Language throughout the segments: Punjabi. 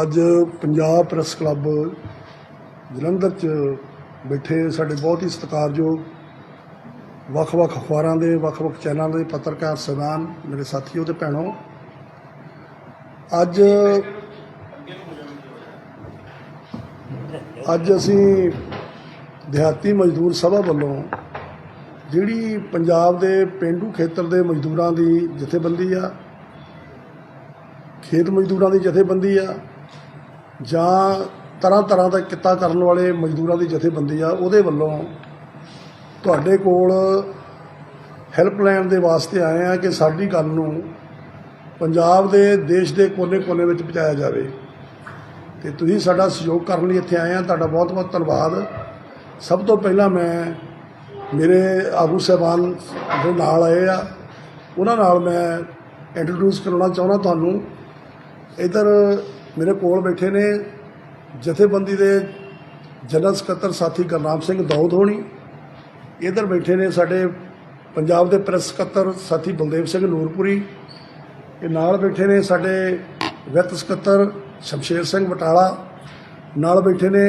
ਅੱਜ ਪੰਜਾਬ ਪ੍ਰੈਸ ਕਲੱਬ ਜਲੰਧਰ 'ਚ ਬੈਠੇ ਸਾਡੇ ਬਹੁਤ ਹੀ ਸਤਿਕਾਰਯੋਗ ਵੱਖ-ਵੱਖ ਅਖਬਾਰਾਂ ਦੇ, ਵੱਖ-ਵੱਖ ਚੈਨਲਾਂ ਦੇ ਪੱਤਰਕਾਰ ਸਹਿਬਾਨ ਮੇਰੇ ਸਾਥੀਓ ਤੇ ਭੈਣੋ। ਅੱਜ ਅੱਜ ਅਸੀਂ ਦਿਹਾਤੀ ਮਜ਼ਦੂਰ ਸਭਾ ਵੱਲੋਂ ਜਿਹੜੀ ਪੰਜਾਬ ਦੇ ਪਿੰਡੂ ਖੇਤਰ ਦੇ ਮਜ਼ਦੂਰਾਂ ਦੀ ਜਥੇਬੰਦੀ ਆ, ਖੇਤ ਮਜ਼ਦੂਰਾਂ ਦੀ ਜਥੇਬੰਦੀ ਆ ਜਾਂ ਤਰ੍ਹਾਂ ਤਰ੍ਹਾਂ ਦਾ ਕਿੱਤਾ ਕਰਨ ਵਾਲੇ ਮਜ਼ਦੂਰਾਂ ਦੀ ਜਥੇਬੰਦੀ ਆ, ਉਹਦੇ ਵੱਲੋਂ ਤੁਹਾਡੇ ਕੋਲ ਹੈਲਪਲਾਈਨ ਦੇ ਵਾਸਤੇ ਆਏ ਆ ਕਿ ਸਾਡੀ ਗੱਲ ਨੂੰ ਪੰਜਾਬ ਦੇ ਦੇਸ਼ ਦੇ ਕੋਨੇ-ਕੋਨੇ ਵਿੱਚ ਪਹੁੰਚਾਇਆ ਜਾਵੇ। ਤੇ ਤੁਸੀਂ ਸਾਡਾ ਸਹਿਯੋਗ ਕਰਨ ਲਈ ਇੱਥੇ ਆਏ ਆ, ਤੁਹਾਡਾ ਬਹੁਤ-ਬਹੁਤ ਧੰਨਵਾਦ। ਸਭ ਤੋਂ ਪਹਿਲਾਂ ਮੈਂ ਮੇਰੇ ਆਗੂ ਸਾਹਿਬਾਨ ਦੇ ਨਾਲ ਆਏ ਆ। ਉਹਨਾਂ ਨਾਲ ਮੈਂ ਇੰਟਰੋਡਿਊਸ ਕਰਾਉਣਾ ਚਾਹੁੰਦਾ ਤੁਹਾਨੂੰ। ਇਧਰ ਮੇਰੇ ਕੋਲ ਬੈਠੇ ਨੇ ਜਥੇਬੰਦੀ ਦੇ ਜਨਰਲ ਸਕੱਤਰ ਸਾਥੀ ਗੁਰਨਾਮ ਸਿੰਘ ਦੌਦ ਹੋਣੀ। ਇਧਰ ਬੈਠੇ ਨੇ ਸਾਡੇ ਪੰਜਾਬ ਦੇ ਪ੍ਰੈਸ ਸਕੱਤਰ ਸਾਥੀ ਬਲਦੇਵ ਸਿੰਘ ਨੂਰਪੁਰੀ। ਇਹ ਨਾਲ ਬੈਠੇ ਨੇ ਸਾਡੇ ਵਿੱਤ ਸਕੱਤਰ ਸ਼ਮਸ਼ੇਰ ਸਿੰਘ ਬਟਾਲਾ। ਨਾਲ ਬੈਠੇ ਨੇ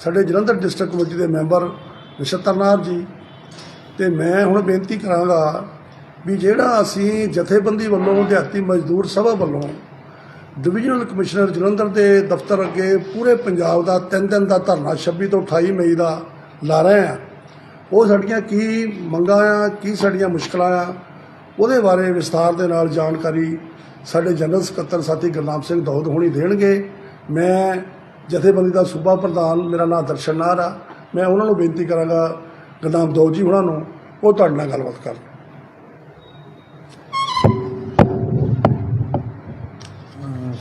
ਸਾਡੇ ਜਲੰਧਰ ਡਿਸਟ੍ਰਿਕਟ ਕਮੇਟੀ ਦੇ ਮੈਂਬਰ ਨਛੱਤਰਨਾਥ ਜੀ। ਤੇ ਮੈਂ ਹੁਣ ਬੇਨਤੀ ਕਰਾਂਗਾ ਵੀ ਜਿਹੜਾ ਅਸੀਂ ਜਥੇਬੰਦੀ ਵੱਲੋਂ ਦਿਹਾਤੀ ਮਜ਼ਦੂਰ ਸਭਾ ਵੱਲੋਂ ਡਿਵੀਜ਼ਨਲ ਕਮਿਸ਼ਨਰ ਜਲੰਧਰ ਦੇ ਦਫ਼ਤਰ ਅੱਗੇ ਪੂਰੇ ਪੰਜਾਬ ਦਾ ਤਿੰਨ ਦਿਨ ਦਾ ਧਰਨਾ 26 ਤੋਂ 28 ਮਈ ਦਾ ਲਾ ਰਹੇ ਆ। ਉਹ ਸਾਡੀਆਂ ਕੀ ਮੰਗਾਂ ਆ, ਕੀ ਸਾਡੀਆਂ ਮੁਸ਼ਕਲਾਂ ਆ, ਉਹਦੇ ਬਾਰੇ ਵਿਸਥਾਰ ਦੇ ਨਾਲ ਜਾਣਕਾਰੀ ਸਾਡੇ ਜਨਰਲ ਸਕੱਤਰ ਸਾਥੀ ਗੁਰਨਾਮ ਸਿੰਘ ਦੌਦ ਹੋਣੀ ਦੇਣਗੇ। ਮੈਂ ਜਥੇਬੰਦੀ ਦਾ ਸੂਬਾ ਪ੍ਰਧਾਨ, ਮੇਰਾ ਨਾਮ ਦਰਸ਼ਨ ਨਾਰ ਆ। ਮੈਂ ਉਹਨਾਂ ਨੂੰ ਬੇਨਤੀ ਕਰਾਂਗਾ, ਗੁਰਨਾਮ ਦੌਦ ਜੀ ਉਹਨਾਂ ਨੂੰ ਉਹ ਤੁਹਾਡੇ ਨਾਲ ਗੱਲਬਾਤ ਕਰਨ।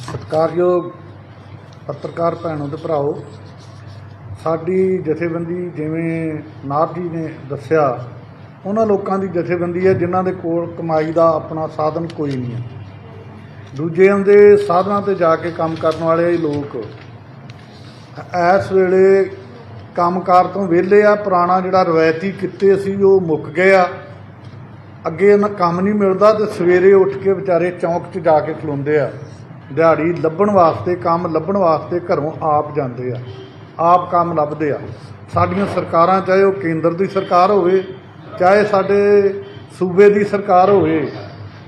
ਸਤਿਕਾਰਯੋਗ ਪੱਤਰਕਾਰ ਭੈਣੋ ਤੇ ਭਰਾਓ, ਸਾਡੀ ਜਥੇਬੰਦੀ ਜਿਵੇਂ ਨਾਰ ਜੀ ਨੇ ਦੱਸਿਆ, ਉਹਨਾਂ ਲੋਕਾਂ ਦੀ ਜਥੇਬੰਦੀ ਹੈ ਜਿਨ੍ਹਾਂ ਦੇ ਕੋਲ ਕਮਾਈ ਦਾ ਆਪਣਾ ਸਾਧਨ ਕੋਈ ਨਹੀਂ ਹੈ। ਦੂਜਿਆਂ ਦੇ ਸਾਧਨਾਂ ਤੇ ਜਾ ਕੇ ਕੰਮ ਕਰਨ ਵਾਲੇ ਲੋਕ ਇਸ ਵੇਲੇ ਕੰਮਕਾਰ ਤੋਂ ਵਿਹਲੇ ਆ, ਪੁਰਾਣਾ ਜਿਹੜਾ ਰਵਾਇਤੀ ਕਿੱਤੇ ਸੀ ਉਹ ਮੁੱਕ ਗਏ ਆ। ਅੱਗੇ ਇਹਨਾਂ ਕੰਮ ਨਹੀਂ ਮਿਲਦਾ ਤੇ ਸਵੇਰੇ ਉੱਠ ਕੇ ਵਿਚਾਰੇ ਚੌਂਕ 'ਚ ਜਾ ਕੇ ਖਲੋਂਦੇ ਆ। ਦਿਹਾੜੀ ਲੱਭਣ ਵਾਸਤੇ, ਕੰਮ ਲੱਭਣ ਵਾਸਤੇ ਘਰੋਂ ਆਪ ਜਾਂਦੇ ਆ। ਆਪ ਕੰਮ ਲੱਭਦੇ ਆ। ਸਾਡੀਆਂ ਸਰਕਾਰਾਂ, ਚਾਹੇ ਉਹ ਕੇਂਦਰ ਦੀ ਸਰਕਾਰ ਹੋਵੇ, ਚਾਹੇ ਸਾਡੇ ਸੂਬੇ ਦੀ ਸਰਕਾਰ ਹੋਵੇ,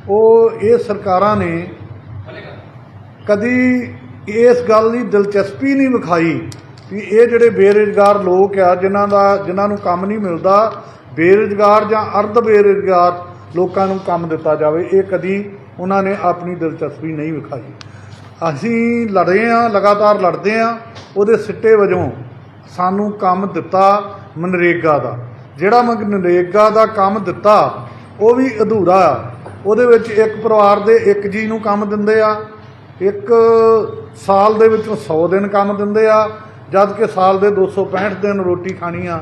ਉਹ ਇਹ ਸਰਕਾਰਾਂ ਨੇ ਕਦੀ ਇਸ ਗੱਲ ਦੀ ਦਿਲਚਸਪੀ ਨਹੀਂ ਵਿਖਾਈ ਕਿ ਇਹ ਜਿਹੜੇ ਬੇਰੁਜ਼ਗਾਰ ਲੋਕ ਆ, ਜਿਨ੍ਹਾਂ ਦਾ, ਜਿਨ੍ਹਾਂ ਨੂੰ ਕੰਮ ਨਹੀਂ ਮਿਲਦਾ, ਬੇਰੁਜ਼ਗਾਰ ਜਾਂ ਅਰਧ ਬੇਰੁਜ਼ਗਾਰ ਲੋਕਾਂ ਨੂੰ ਕੰਮ ਦਿੱਤਾ ਜਾਵੇ, ਇਹ ਕਦੀ ਉਹਨਾਂ ਨੇ ਆਪਣੀ ਦਿਲਚਸਪੀ ਨਹੀਂ ਵਿਖਾਈ। ਅਸੀਂ ਲੜੇ ਆ ਲਗਾਤਾਰ ਲੜਦੇ ਆ ਉਹਦੇ ਸਿੱਟੇ ਵਜੋਂ ਸਾਨੂੰ ਕੰਮ ਦਿੱਤਾ ਮਨਰੇਗਾ ਦਾ। ਜਿਹੜਾ ਮਨਰੇਗਾ ਦਾ ਕੰਮ ਦਿੱਤਾ, ਉਹ ਵੀ ਅਧੂਰਾ ਆ। ਉਹਦੇ ਵਿੱਚ ਇੱਕ ਪਰਿਵਾਰ ਦੇ ਇੱਕ ਜੀ ਨੂੰ ਕੰਮ ਦਿੰਦੇ ਆ, ਇੱਕ ਸਾਲ ਦੇ ਵਿੱਚੋਂ 100 ਦਿਨ ਕੰਮ ਦਿੰਦੇ ਆ ਜਦ ਕਿ ਸਾਲ ਦੇ 265 ਦਿਨ ਰੋਟੀ ਖਾਣੀ ਆ,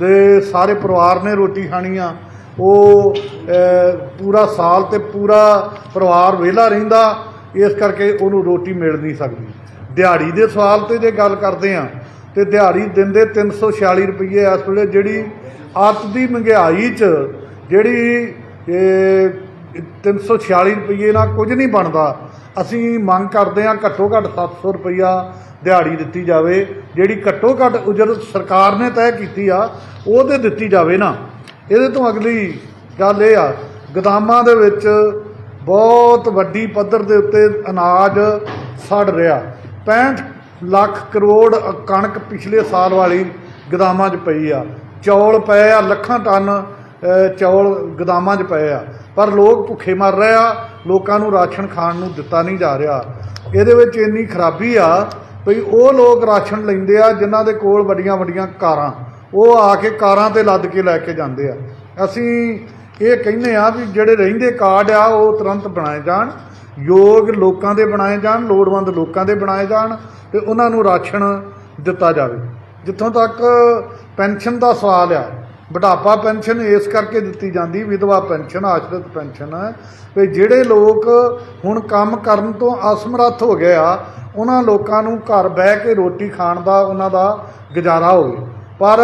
ਤੇ ਸਾਰੇ ਪਰਿਵਾਰ ਨੇ ਰੋਟੀ ਖਾਣੀ ਆ। ਉਹ ਪੂਰਾ ਸਾਲ ਤੇ ਪੂਰਾ ਪਰਿਵਾਰ ਵਿਹਲਾ ਰਹਿੰਦਾ, ਇਸ ਕਰਕੇ ਉਹਨੂੰ ਰੋਟੀ ਮਿਲ ਨਹੀਂ ਸਕਦੀ। ਦਿਹਾੜੀ ਦੇ ਸਵਾਲ ਤੇ ਜੇ ਗੱਲ ਕਰਦੇ ਆ ਤੇ ਦਿਹਾੜੀ ਦਿੰਦੇ 346 ਰੁਪਏ ਇਸ ਵੇਲੇ ਜਿਹੜੀ ਅੱਤ ਦੀ ਮਹਿੰਗਾਈ 'ਚ, ਜਿਹੜੀ ਇਹ 346 ਰੁਪਏ ਨਾਲ ਕੁਝ ਨਹੀਂ ਬਣਦਾ। ਅਸੀਂ ਮੰਗ ਕਰਦੇ ਆ ਘੱਟੋ ਘੱਟ 700 ਰੁਪਇਆ ਦਿਹਾੜੀ ਦਿੱਤੀ ਜਾਵੇ, ਜਿਹੜੀ ਘੱਟੋ ਘੱਟ ਉਜਰਤ ਸਰਕਾਰ ਨੇ ਤੈਅ ਕੀਤੀ ਆ ਉਹ ਤੇ ਦਿੱਤੀ ਜਾਵੇ ਨਾ। ਇਹਦੇ ਤੋਂ ਅਗਲੀ ਗੱਲ ਇਹ ਆ, ਗਦਾਮਾਂ ਦੇ ਵਿੱਚ ਬਹੁਤ ਵੱਡੀ ਪੱਧਰ ਦੇ ਉੱਤੇ ਅਨਾਜ ਸੜ ਰਿਹਾ। 65 ਲੱਖ ਕਰੋੜ ਕਣਕ ਪਿਛਲੇ ਸਾਲ ਵਾਲੀ ਗਦਾਮਾਂ 'ਚ ਪਈ ਆ। ਚੌਲ ਪਏ ਆ, ਲੱਖਾਂ ਟਨ ਚੌਲ ਗਦਾਮਾਂ 'ਚ ਪਏ ਆ। ਪਰ ਲੋਕ ਭੁੱਖੇ ਮਰ ਰਹੇ ਆ, ਲੋਕਾਂ ਨੂੰ ਰਾਸ਼ਨ ਖਾਣ ਨੂੰ ਦਿੱਤਾ ਨਹੀਂ ਜਾ ਰਿਹਾ। ਇਹਦੇ ਵਿੱਚ ਇੰਨੀ ਖਰਾਬੀ ਆ ਭਈ ਉਹ ਲੋਕ ਰਾਸ਼ਨ ਲੈਂਦੇ ਆ ਜਿਨ੍ਹਾਂ ਦੇ ਕੋਲ ਵੱਡੀਆਂ ਵੱਡੀਆਂ ਕਾਰਾਂ। ਉਹ ਆ ਕੇ ਕਾਰਾਂ ਤੇ ਲੱਦ ਕੇ ਲੈ ਕੇ ਜਾਂਦੇ ਆ। ਅਸੀਂ ਇਹ ਕਹਿੰਦੇ ਆ ਵੀ ਜਿਹੜੇ ਰਹਿੰਦੇ ਕਾਰਡ ਆ, ਉਹ ਤੁਰੰਤ ਬਣਾਏ ਜਾਣ, ਯੋਗ ਲੋਕਾਂ ਦੇ ਬਣਾਏ ਜਾਣ, ਲੋੜਵੰਦ ਲੋਕਾਂ ਦੇ ਬਣਾਏ ਜਾਣ ਤੇ ਉਹਨਾਂ ਨੂੰ ਰਾਸ਼ਨ ਦਿੱਤਾ ਜਾਵੇ। ਜਿੱਥੋਂ ਤੱਕ ਪੈਨਸ਼ਨ ਦਾ ਸਵਾਲ ਆ, ਬੁਢਾਪਾ ਪੈਨਸ਼ਨ ਇਸ ਕਰਕੇ ਦਿੱਤੀ ਜਾਂਦੀ, ਵਿਧਵਾ ਪੈਨਸ਼ਨ, ਆਸ਼ਰਿਤ ਪੈਨਸ਼ਨ, ਵੀ ਜਿਹੜੇ ਲੋਕ ਹੁਣ ਕੰਮ ਕਰਨ ਤੋਂ ਅਸਮਰੱਥ ਹੋ ਗਏ ਆ, ਉਹਨਾਂ ਲੋਕਾਂ ਨੂੰ ਘਰ ਬਹਿ ਕੇ ਰੋਟੀ ਖਾਣ ਦਾ ਉਹਨਾਂ ਦਾ ਗੁਜ਼ਾਰਾ ਹੋਵੇ। ਪਰ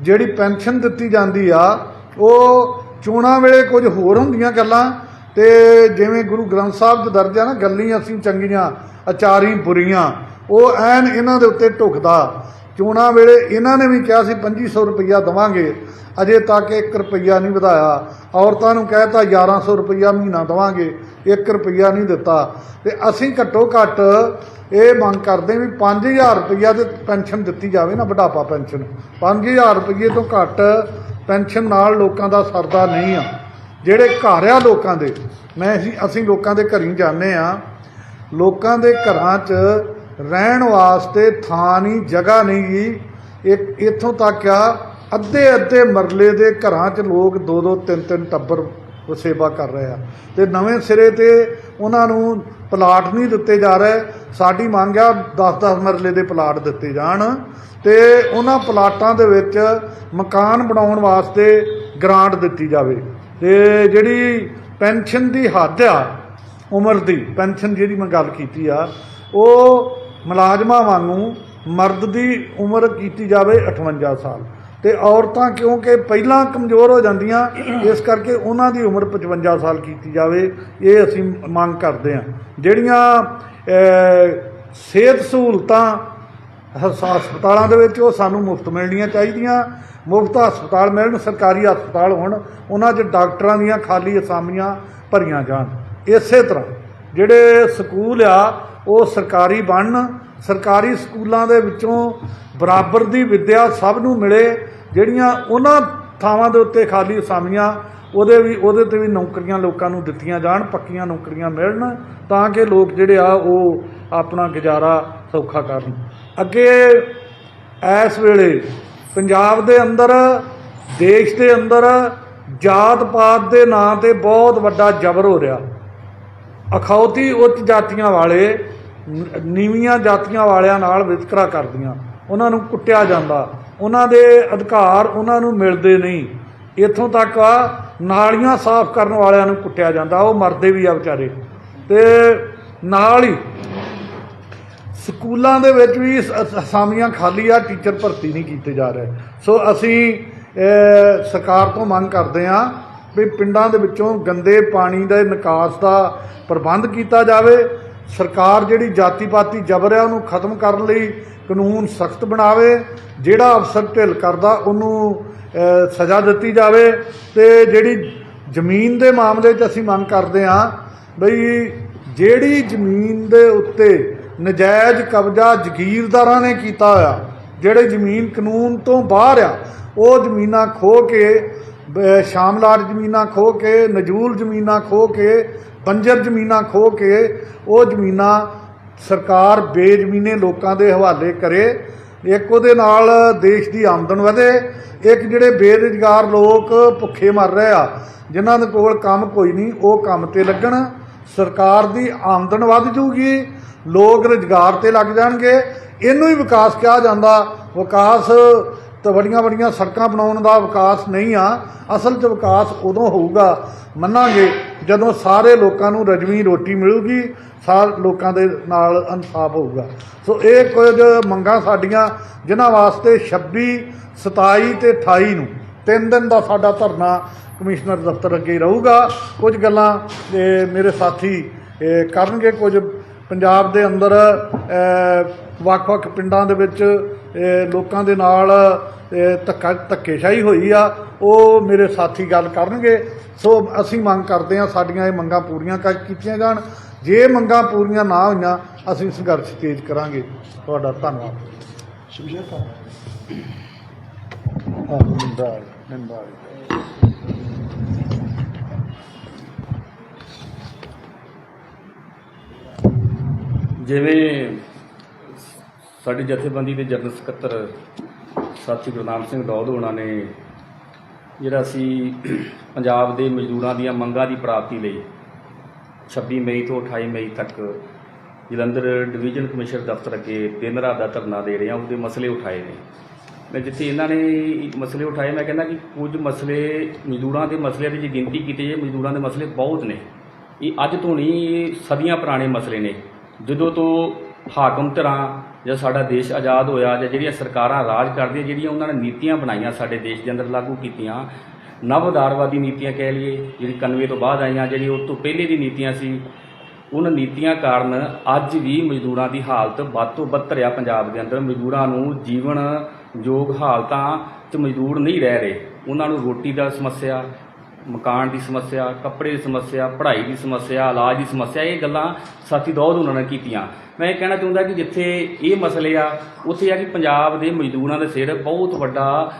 ਜਿਹੜੀ ਪੈਨਸ਼ਨ ਦਿੱਤੀ ਜਾਂਦੀ ਆ, ਉਹ ਚੋਣਾਂ ਵੇਲੇ ਕੁਝ ਹੋਰ ਹੁੰਦੀਆਂ ਗੱਲਾਂ ਤੇ ਜਿਵੇਂ ਗੁਰੂ ਗ੍ਰੰਥ ਸਾਹਿਬ 'ਚ ਦਰਜ ਆ ਨਾ, ਗੱਲਾਂ ਅਸੀਂ ਚੰਗੀਆਂ ਅਚਾਰੀ ਬੁਰੀਆਂ, ਉਹ ਐਨ ਇਹਨਾਂ ਦੇ ਉੱਤੇ ਢੁਕਦਾ। ਚੋਣਾਂ ਵੇਲੇ ਇਹਨਾਂ ਨੇ ਵੀ ਕਿਹਾ ਸੀ 2500 ਰੁਪਈਆ ਦਵਾਂਗੇ। ਅਜੇ ਤੱਕ 1 ਰੁਪਈਆ ਨਹੀਂ ਵਧਾਇਆ। ਔਰਤਾਂ ਨੂੰ ਕਹਿਤਾ 1100 ਰੁਪਈਆ ਮਹੀਨਾ ਦਵਾਂਗੇ। 1 ਰੁਪਈਆ ਨਹੀਂ ਦਿੱਤਾ। ਤੇ ਅਸੀਂ ਘੱਟੋ ਘੱਟ ਇਹ ਮੰਗ ਕਰਦੇ ਵੀ 5000 ਰੁਪਈਆ ਤੇ ਪੈਨਸ਼ਨ ਦਿੱਤੀ ਜਾਵੇ ਨਾ, ਬੁਢਾਪਾ ਪੈਨਸ਼ਨ। 5000 ਰੁਪਈਏ ਤੋਂ ਘੱਟ ਪੈਨਸ਼ਨ ਨਾਲ ਲੋਕਾਂ ਦਾ ਸਰਦਾ ਨਹੀਂ ਆ। ਜਿਹੜੇ ਘਰ ਆ ਲੋਕਾਂ ਦੇ, ਮੈਂ ਅਸੀਂ ਅਸੀਂ ਲੋਕਾਂ ਦੇ ਘਰੀ ਜਾਂਦੇ ਆ ਲੋਕਾਂ ਦੇ ਘਰਾਂ 'ਚ ਰਹਿਣ ਵਾਸਤੇ ਥਾਂ ਨਹੀਂ, ਜਗ੍ਹਾ ਨਹੀਂ ਗੀ ਇੱਕ ਇੱਥੋਂ ਤੱਕ ਆ, ਅੱਧੇ ਅੱਧੇ ਮਰਲੇ ਦੇ ਘਰਾਂ 'ਚ ਲੋਕ ਦੋ ਦੋ ਤਿੰਨ ਤਿੰਨ ਟੱਬਰ ਸੇਵਾ ਕਰ ਰਹੇ ਆ। ਤੇ ਨਵੇਂ ਸਿਰੇ ਤੇ ਉਹਨਾਂ ਨੂੰ ਪਲਾਟ ਨਹੀਂ ਦਿੱਤੇ ਜਾ ਰਹੇ। ਸਾਡੀ ਮੰਗ ਆ 10-10 ਮਰਲੇ ਦੇ ਪਲਾਟ ਦਿੱਤੇ ਜਾਣ। ਤੇ ਉਹਨਾਂ ਪਲਾਟਾਂ ਦੇ ਵਿੱਚ ਮਕਾਨ ਬਣਾਉਣ ਵਾਸਤੇ ਗ੍ਰਾਂਟ ਦਿੱਤੀ ਜਾਵੇ। ਤੇ ਜਿਹੜੀ ਪੈਨਸ਼ਨ ਦੀ ਹੱਦ ਆ, ਉਮਰ ਦੀ, ਪੈਨਸ਼ਨ ਜਿਹੜੀ ਮੈਂ ਗੱਲ ਕੀਤੀ ਆ, ਉਹ ਮੁਲਾਜ਼ਮਾਂ ਵਾਂਗੂ ਮਰਦ ਦੀ ਉਮਰ ਕੀਤੀ ਜਾਵੇ 58 ਸਾਲ। ਤੇ ਔਰਤਾਂ ਕਿਉਂਕਿ ਪਹਿਲਾਂ ਕਮਜ਼ੋਰ ਹੋ ਜਾਂਦੀਆਂ, ਇਸ ਕਰਕੇ ਉਹਨਾਂ ਦੀ ਉਮਰ 55 ਸਾਲ ਕੀਤੀ ਜਾਵੇ, ਇਹ ਅਸੀਂ ਮੰਗ ਕਰਦੇ ਹਾਂ। ਜਿਹੜੀਆਂ ਸਿਹਤ ਸਹੂਲਤਾਂ ਹਸ- ਹਸਪਤਾਲਾਂ ਦੇ ਵਿੱਚ ਉਹ ਸਾਨੂੰ ਮੁਫਤ ਮਿਲਣੀਆਂ ਚਾਹੀਦੀਆਂ। ਮੁਫਤ ਹਸਪਤਾਲ ਮਿਲਣ, ਸਰਕਾਰੀ ਹਸਪਤਾਲ ਹੋਣ, ਉਹਨਾਂ 'ਚ ਡਾਕਟਰਾਂ ਦੀਆਂ ਖਾਲੀ ਅਸਾਮੀਆਂ ਭਰੀਆਂ ਜਾਣ। ਇਸੇ ਤਰ੍ਹਾਂ ਜਿਹੜੇ ਸਕੂਲ ਆ ਉਹ ਸਰਕਾਰੀ ਬਣਨ, ਸਰਕਾਰੀ ਸਕੂਲਾਂ ਦੇ ਵਿੱਚੋਂ ਬਰਾਬਰ ਦੀ ਵਿੱਦਿਆ ਸਭ ਨੂੰ ਮਿਲੇ, ਜਿਹੜੀਆਂ ਉਹਨਾਂ ਥਾਵਾਂ ਦੇ ਉੱਤੇ ਖਾਲੀ ਅਸਾਮੀਆਂ, ਉਹਦੇ ਵੀ, ਉਹਦੇ ਤੇ ਵੀ ਨੌਕਰੀਆਂ ਲੋਕਾਂ ਨੂੰ ਦਿੱਤੀਆਂ ਜਾਣ, ਪੱਕੀਆਂ ਨੌਕਰੀਆਂ ਮਿਲਣ, ਤਾਂ ਕਿ ਲੋਕ ਜਿਹੜੇ ਆ, ਉਹ ਆਪਣਾ ਗੁਜ਼ਾਰਾ ਸੌਖਾ ਕਰਨ। ਅੱਗੇ ਇਸ ਵੇਲੇ ਪੰਜਾਬ ਦੇ ਅੰਦਰ, ਦੇਸ਼ ਦੇ ਅੰਦਰ ਜਾਤ ਪਾਤ ਦੇ ਨਾਂ ਤੇ ਬਹੁਤ ਵੱਡਾ ਜ਼ਬਰ ਹੋ ਰਿਹਾ। ਅਖੌਤੀ ਉੱਚ ਜਾਤੀਆਂ ਵਾਲੇ ਨੀਵੀਆਂ ਜਾਤੀਆਂ ਵਾਲਿਆਂ ਨਾਲ ਵਿਤਕਰਾ ਕਰਦੀਆਂ। ਉਹਨਾਂ ਨੂੰ ਕੁੱਟਿਆ ਜਾਂਦਾ। ਉਹਨਾਂ ਦੇ ਅਧਿਕਾਰ ਉਹਨਾਂ ਨੂੰ ਮਿਲਦੇ ਨਹੀਂ। ਇੱਥੋਂ ਤੱਕ ਨਾਲੀਆਂ ਸਾਫ਼ ਕਰਨ ਵਾਲਿਆਂ ਨੂੰ ਕੁੱਟਿਆ ਜਾਂਦਾ। ਉਹ ਮਰਦੇ ਵੀ ਆ ਵਿਚਾਰੇ। ਤੇ ਨਾਲ ਹੀ ਸਕੂਲਾਂ ਦੇ ਵਿੱਚ ਵੀ ਅਸਾਮੀਆਂ ਖਾਲੀ ਆ, ਟੀਚਰ ਭਰਤੀ ਨਹੀਂ ਕੀਤੇ ਜਾ ਰਹੇ। ਸੋ ਅਸੀਂ ਸਰਕਾਰ ਤੋਂ ਮੰਗ ਕਰਦੇ ਹਾਂ ਵੀ ਪਿੰਡਾਂ ਦੇ ਵਿੱਚੋਂ ਗੰਦੇ ਪਾਣੀ ਦੇ ਨਿਕਾਸ ਦਾ ਪ੍ਰਬੰਧ ਕੀਤਾ ਜਾਵੇ। ਸਰਕਾਰ ਜਿਹੜੀ ਜਾਤੀ ਪਾਤੀ ਜਬਰ ਹੈ ਉਹਨੂੰ ਖਤਮ ਕਰਨ ਲਈ ਕਾਨੂੰਨ ਸਖਤ ਬਣਾਵੇ, ਜਿਹੜਾ ਅਫਸਰ ਢਿੱਲ ਕਰਦਾ, ਉਹਨੂੰ ਸਜ਼ਾ ਦਿੱਤੀ ਜਾਵੇ। ਤੇ ਜਿਹੜੀ ਜ਼ਮੀਨ ਦੇ ਮਾਮਲੇ 'ਚ ਅਸੀਂ ਮੰਗ ਕਰਦੇ ਹਾਂ ਬਈ ਜਿਹੜੀ ਜ਼ਮੀਨ ਦੇ ਉੱਤੇ ਨਜਾਇਜ਼ ਕਬਜ਼ਾ ਜ਼ਗੀਰਦਾਰਾਂ ਨੇ ਕੀਤਾ ਹੋਇਆ, ਜਿਹੜੇ ਜ਼ਮੀਨ ਕਾਨੂੰਨ ਤੋਂ ਬਾਹਰ ਆ, ਉਹ ਜ਼ਮੀਨਾਂ ਖੋ ਕੇ ਸ਼ਾਮਲਾਟ ਜ਼ਮੀਨਾਂ ਖੋ ਕੇ, ਨਜੂਲ ਜ਼ਮੀਨਾਂ ਖੋ ਕੇ, ਬੰਜਰ ਜ਼ਮੀਨਾਂ ਖੋ ਕੇ, ਉਹ ਜ਼ਮੀਨਾਂ ਸਰਕਾਰ ਬੇਜ਼ਮੀਨੇ ਲੋਕਾਂ ਦੇ ਹਵਾਲੇ ਕਰੇ। ਇੱਕ ਉਹਦੇ ਨਾਲ ਦੇਸ਼ ਦੀ ਆਮਦਨ ਵਧੇ, ਇੱਕ ਜਿਹੜੇ ਬੇਰੁਜ਼ਗਾਰ ਲੋਕ ਭੁੱਖੇ ਮਰ ਰਹੇ ਆ, ਜਿਨ੍ਹਾਂ ਦੇ ਕੋਲ ਕੰਮ ਕੋਈ ਨਹੀਂ, ਉਹ ਕੰਮ ਤੇ ਲੱਗਣ। ਸਰਕਾਰ ਦੀ ਆਮਦਨ ਵੱਧ ਜੂਗੀ ਲੋਕ ਰੁਜ਼ਗਾਰ ਤੇ ਲੱਗ ਜਾਣਗੇ। ਇਹਨੂੰ ਹੀ ਵਿਕਾਸ ਕਿਹਾ ਜਾਂਦਾ, ਵਿਕਾਸ ਤਾਂ ਵੱਡੀਆਂ ਵੱਡੀਆਂ ਸੜਕਾਂ ਬਣਾਉਣ ਦਾ ਵਿਕਾਸ ਨਹੀਂ ਆ। ਅਸਲ 'ਚ ਵਿਕਾਸ ਉਦੋਂ ਹੋਊਗਾ, ਮੰਨਾਂਗੇ ਜਦੋਂ ਸਾਰੇ ਲੋਕਾਂ ਨੂੰ ਰਜਵੀਂ ਰੋਟੀ ਮਿਲੂਗੀ, ਸਾਰ ਲੋਕਾਂ ਦੇ ਨਾਲ ਇਨਸਾਫ ਹੋਊਗਾ। ਸੋ ਇਹ ਕੁਝ ਮੰਗਾਂ ਸਾਡੀਆਂ, ਜਿਨ੍ਹਾਂ ਵਾਸਤੇ 26 27 ਤੇ 28 ਨੂੰ ਤਿੰਨ ਦਿਨ ਦਾ ਸਾਡਾ ਧਰਨਾ ਕਮਿਸ਼ਨਰ ਦਫ਼ਤਰ ਅੱਗੇ ਰਹੂਗਾ। ਕੁਝ ਗੱਲਾਂ ਮੇਰੇ ਸਾਥੀ ਕਰਨਗੇ ਕੁਝ। ਪੰਜਾਬ ਦੇ ਅੰਦਰ ਵੱਖ-ਵੱਖ ਪਿੰਡਾਂ ਦੇ ਵਿੱਚ ਲੋਕਾਂ ਦੇ ਨਾਲ ਧੱਕਾ ਧੱਕੇਸ਼ਾਹੀ ਹੋਈ ਆ ਉਹ ਮੇਰੇ ਸਾਥੀ ਗੱਲ ਕਰਨਗੇ। ਸੋ ਅਸੀਂ ਮੰਗ ਕਰਦੇ ਹਾਂ ਸਾਡੀਆਂ ਇਹ ਮੰਗਾਂ ਪੂਰੀਆਂ ਕਰ ਕੀਤੀਆਂ ਜਾਣ। ਜੇ ਮੰਗਾਂ ਪੂਰੀਆਂ ਨਾ ਹੋਈਆਂ ਅਸੀਂ ਸੰਘਰਸ਼ ਤੇਜ਼ ਕਰਾਂਗੇ। ਤੁਹਾਡਾ ਧੰਨਵਾਦ। ਨਿੰਦਾ ਜਿਵੇਂ ਸਾਡੀ ਜਥੇਬੰਦੀ ਦੇ ਜਨਰਲ ਸਕੱਤਰ ਸਾਥੀ ਗੁਰਨਾਮ ਸਿੰਘ ਦੌਦ ਉਹਨਾਂ ਨੇ ਜਿਹੜਾ ਅਸੀਂ ਪੰਜਾਬ ਦੇ ਮਜ਼ਦੂਰਾਂ ਦੀਆਂ ਮੰਗਾਂ ਦੀ ਪ੍ਰਾਪਤੀ ਲਈ 26 ਮਈ ਤੋਂ 28 ਮਈ ਤੱਕ ਜਲੰਧਰ ਡਿਵੀਜ਼ਨ ਕਮਿਸ਼ਨਰ ਦਫ਼ਤਰ ਅੱਗੇ ਦਿਨ ਰਾਤ ਦਾ ਧਰਨਾ ਦੇ ਰਹੇ ਹਾਂ, ਉਹਦੇ ਮਸਲੇ ਉਠਾਏ ਨੇ। ਮੈਂ ਜਿੱਥੇ ਇਹਨਾਂ ਨੇ ਮਸਲੇ ਉਠਾਏ, ਮੈਂ ਕਹਿੰਦਾ ਕਿ ਕੁਝ ਮਸਲੇ ਮਜ਼ਦੂਰਾਂ ਦੇ ਮਸਲਿਆਂ ਦੀ ਜੇ ਗਿਣਤੀ ਕੀਤੀ ਜਾਏ, ਮਜ਼ਦੂਰਾਂ ਦੇ ਮਸਲੇ ਬਹੁਤ ਨੇ। ਇਹ ਅੱਜ ਤੋਂ ਨਹੀਂ, ਇਹ ਸਦੀਆਂ ਪੁਰਾਣੇ ਮਸਲੇ ਨੇ। ਜਦੋਂ ਤੋਂ ਹਾਕਮ ਧਰਾਂ ਜਾਂ ਸਾਡਾ ਦੇਸ਼ ਆਜ਼ਾਦ ਹੋਇਆ ਜਾਂ ਜਿਹੜੀਆਂ ਸਰਕਾਰਾਂ ਰਾਜ ਕਰਦੀਆਂ, ਜਿਹੜੀਆਂ ਉਹਨਾਂ ਨੇ ਨੀਤੀਆਂ ਬਣਾਈਆਂ ਸਾਡੇ ਦੇਸ਼ ਦੇ ਅੰਦਰ ਲਾਗੂ ਕੀਤੀਆਂ, ਨਵ ਉਦਾਰਵਾਦੀ ਨੀਤੀਆਂ ਕਹਿ ਲਈਏ, ਜਿਹੜੀ 91 ਤੋਂ ਬਾਅਦ ਆਈਆਂ, ਜਿਹੜੀ ਉਸ ਤੋਂ ਪਹਿਲੇ ਦੀ ਨੀਤੀਆਂ ਸੀ, ਉਹਨਾਂ ਨੀਤੀਆਂ ਕਾਰਨ ਅੱਜ ਵੀ ਮਜ਼ਦੂਰਾਂ ਦੀ ਹਾਲਤ ਵੱਧ ਤੋਂ ਬੱਤਰ ਆ ਪੰਜਾਬ ਦੇ ਅੰਦਰ। ਮਜ਼ਦੂਰਾਂ ਨੂੰ ਜੀਵਨ ਯੋਗ ਹਾਲਤਾਂ 'ਚ ਮਜ਼ਦੂਰ ਨਹੀਂ ਰਹਿ ਰਹੇ। ਉਹਨਾਂ ਨੂੰ ਰੋਟੀ ਦਾ ਸਮੱਸਿਆ ਮਕਾਨ ਦੀ ਸਮੱਸਿਆ, ਕੱਪੜੇ ਦੀ ਸਮੱਸਿਆ, ਪੜ੍ਹਾਈ ਦੀ ਸਮੱਸਿਆ, ਇਲਾਜ ਦੀ ਸਮੱਸਿਆ, ਇਹ ਗੱਲਾਂ ਸਾਥੀ ਦੌਦ ਉਹਨਾਂ ਨੇ ਕੀਤੀਆਂ। ਮੈਂ ਇਹ ਕਹਿਣਾ ਚਾਹੁੰਦਾ ਕਿ ਜਿੱਥੇ ਇਹ ਮਸਲੇ ਆ, ਉੱਥੇ ਆ ਕਿ ਪੰਜਾਬ ਦੇ ਮਜ਼ਦੂਰਾਂ ਦੇ ਸਿਰ ਬਹੁਤ ਵੱਡਾ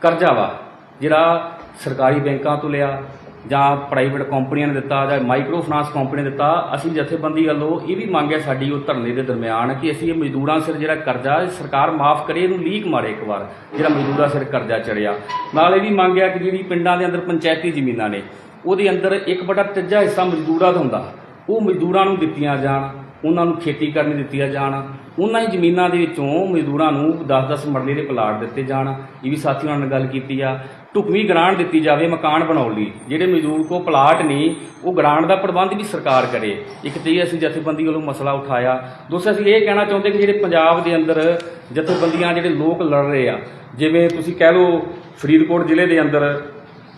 ਕਰਜ਼ਾ ਵਾ, ਜਿਹੜਾ ਸਰਕਾਰੀ ਬੈਂਕਾਂ ਤੋਂ ਲਿਆ ਜਾਂ ਪ੍ਰਾਈਵੇਟ ਕੰਪਨੀਆਂ ਨੇ ਦਿੱਤਾ ਜਾਂ ਮਾਈਕਰੋ ਫਾਈਨਾਂਸ ਕੰਪਨੀ ਨੇ ਦਿੱਤਾ, ਅਸੀਂ ਜਥੇਬੰਦੀ ਵੱਲੋਂ ਇਹ ਵੀ ਮੰਗ ਹੈ ਸਾਡੀ ਉਹ ਧਰਨੇ ਦੇ ਦਰਮਿਆਨ ਕਿ ਅਸੀਂ ਇਹ ਮਜ਼ਦੂਰਾਂ ਸਿਰ ਜਿਹੜਾ ਕਰਜ਼ਾ, ਸਰਕਾਰ ਮਾਫ ਕਰੇ, ਇਹਨੂੰ ਲੀਕ ਮਾਰੇ ਇੱਕ ਵਾਰ, ਜਿਹੜਾ ਮਜ਼ਦੂਰਾਂ ਸਿਰ ਕਰਜ਼ਾ ਚੜਿਆ ਨਾਲ ਇਹ ਵੀ ਮੰਗ ਮੰਗਿਆ ਕਿ ਜਿਹੜੀ ਪਿੰਡਾਂ ਦੇ ਅੰਦਰ ਪੰਚਾਇਤੀ ਜ਼ਮੀਨਾਂ ਨੇ, ਉਹਦੇ ਅੰਦਰ ਇੱਕ ਬੜਾ ਤੀਜਾ ਹਿੱਸਾ ਮਜ਼ਦੂਰਾਂ ਦਾ ਹੁੰਦਾ। ਉਹ ਮਜ਼ਦੂਰਾਂ ਨੂੰ ਦਿੱਤੀਆਂ ਜਾਣ, ਉਹਨਾਂ ਨੂੰ ਖੇਤੀ ਕਰਨ ਦਿੱਤੀਆਂ ਜਾਣ, ਉਹਨਾਂ ਹੀ ਜ਼ਮੀਨਾਂ ਦੇ ਵਿੱਚੋਂ ਮਜ਼ਦੂਰਾਂ ਨੂੰ 10-10 ਮਰਲੇ ਦੇ ਪਲਾਟ ਦਿੱਤੇ ਜਾਣ। ਇਹ ਵੀ ਸਾਥੀਆਂ ਨਾਲ ਗੱਲ ਕੀਤੀ ਆ। ਢੁਕਵੀਂ ਗ੍ਰਾਂਟ ਦਿੱਤੀ ਜਾਵੇ ਮਕਾਨ ਬਣਾਉਣ ਲਈ। ਜਿਹੜੇ ਮਜ਼ਦੂਰ ਕੋ ਪਲਾਟ ਨਹੀਂ ਉਹ ਗ੍ਰਾਂਟ ਦਾ ਪ੍ਰਬੰਧ ਵੀ ਸਰਕਾਰ ਕਰੇ। ਇੱਕ ਤੇ ਇਹ ਅਸੀਂ ਜਥੇਬੰਦੀ ਵੱਲੋਂ ਮਸਲਾ ਉਠਾਇਆ। ਦੂਸਰਾ, ਅਸੀਂ ਇਹ ਕਹਿਣਾ ਚਾਹੁੰਦੇ ਕਿ ਜਿਹੜੇ ਪੰਜਾਬ ਦੇ ਅੰਦਰ ਜਥੇਬੰਦੀਆਂ, ਜਿਹੜੇ ਲੋਕ ਲੜ ਰਹੇ ਆ, ਜਿਵੇਂ ਤੁਸੀਂ ਕਹਿ ਲਓ ਫਰੀਦਕੋਟ ਜ਼ਿਲ੍ਹੇ ਦੇ ਅੰਦਰ